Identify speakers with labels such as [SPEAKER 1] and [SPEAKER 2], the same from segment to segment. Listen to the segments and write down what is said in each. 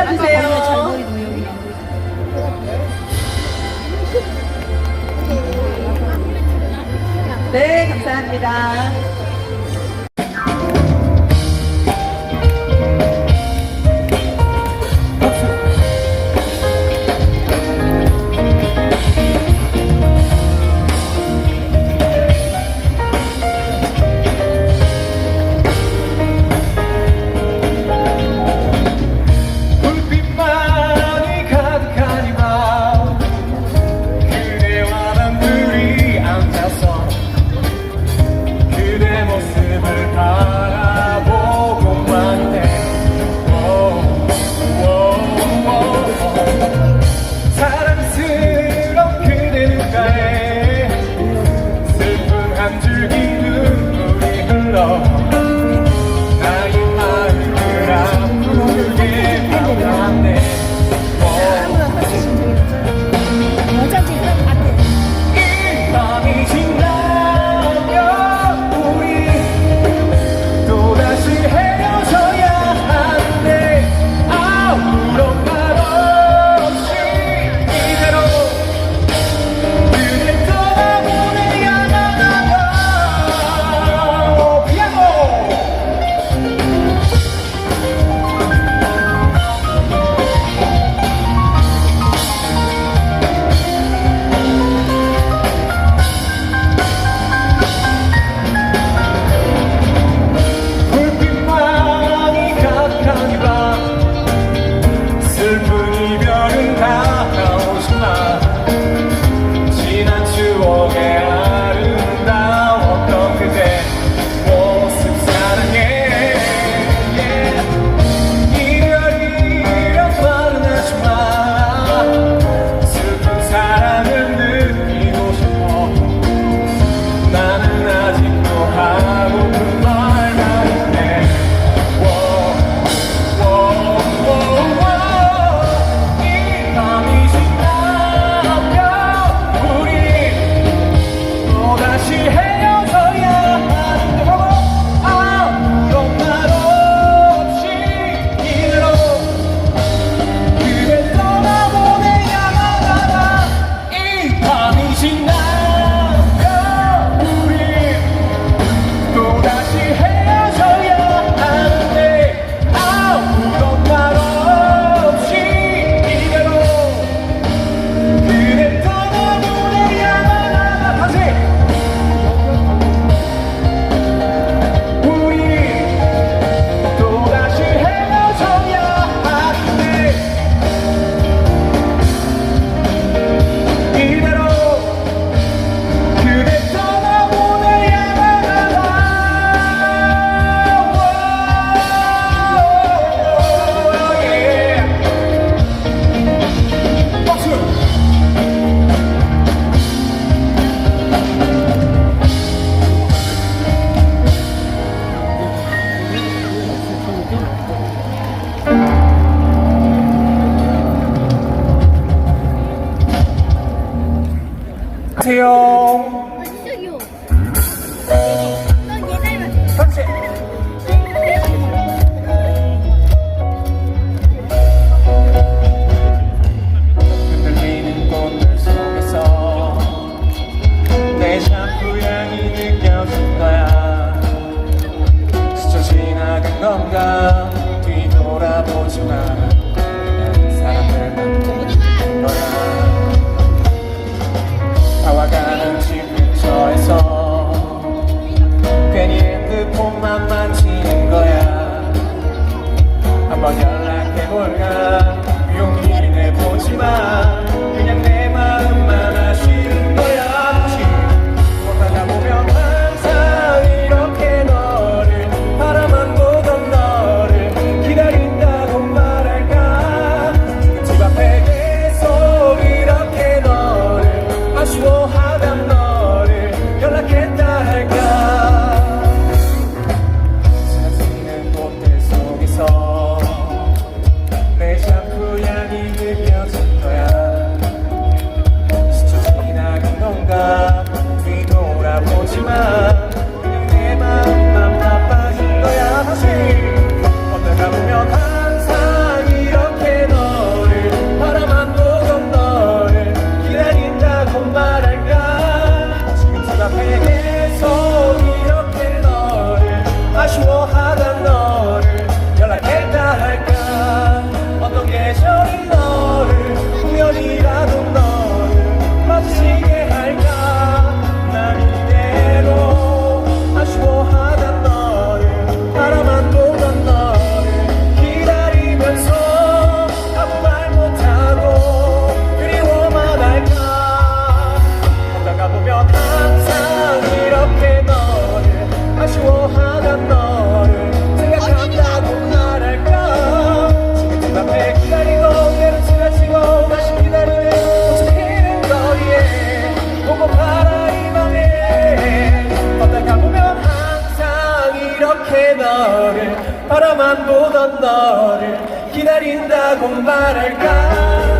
[SPEAKER 1] 따라주세요. 네, 감사합니다.
[SPEAKER 2] 언젠가 뒤돌아보지만 그냥 사람을 만든 거야. 다와가는 집 근처에서 괜히 핸드폰만 만지는 거야. 한번 연락해볼까? 용기를 내보지만 아쉬워하는 너를 생각한다고 말할까? 지금 밤에
[SPEAKER 3] 기다리고 때론 지나치고 다시 기다려요. 도착히는 거리에 보고 바라 이 맘에 걷다가 보면
[SPEAKER 1] 항상
[SPEAKER 2] 이렇게 너를 바라만 보던 너를 기다린다고 말할까?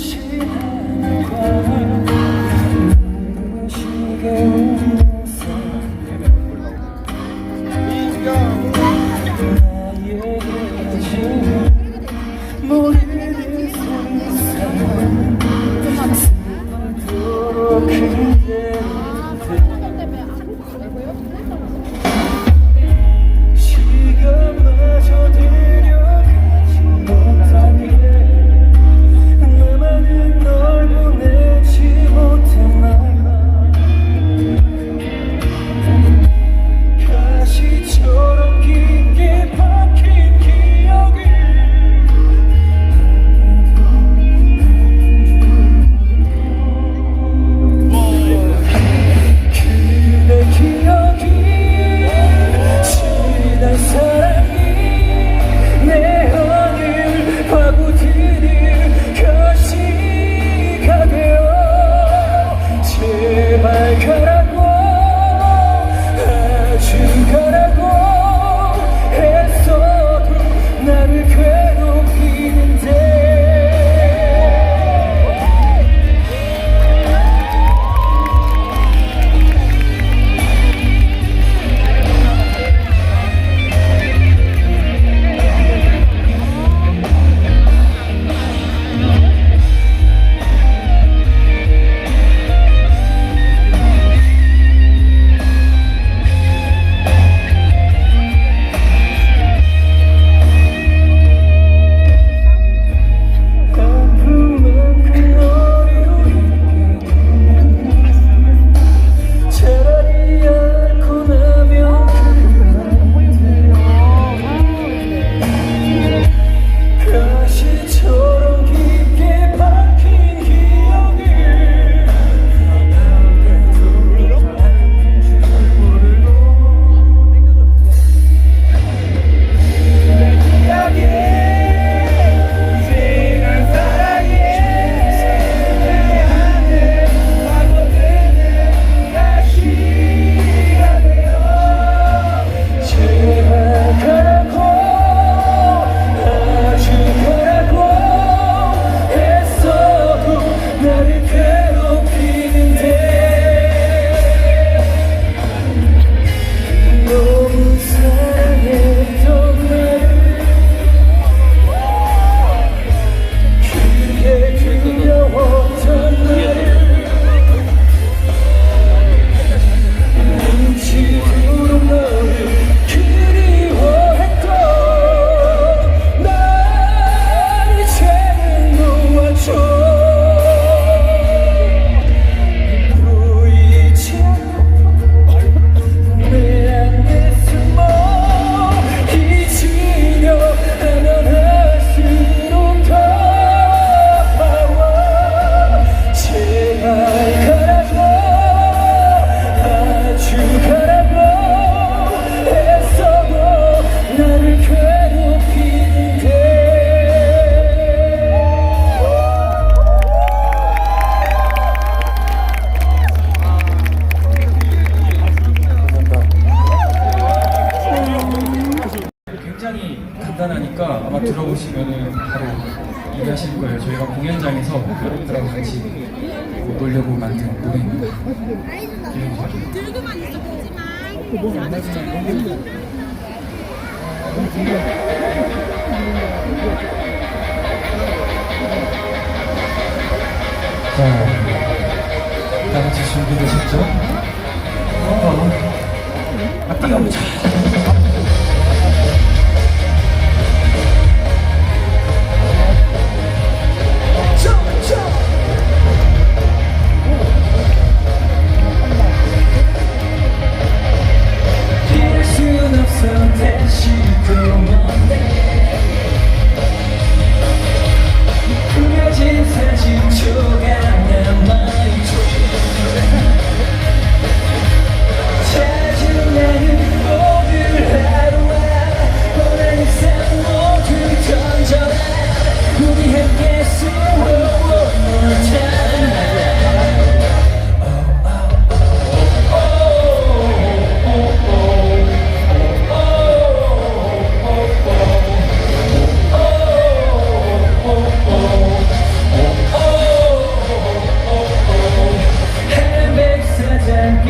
[SPEAKER 2] change.
[SPEAKER 4] 먹고 안 하시죠.
[SPEAKER 2] 자, 다 같이 준비되셨죠? 어, 아, 뛰어보자.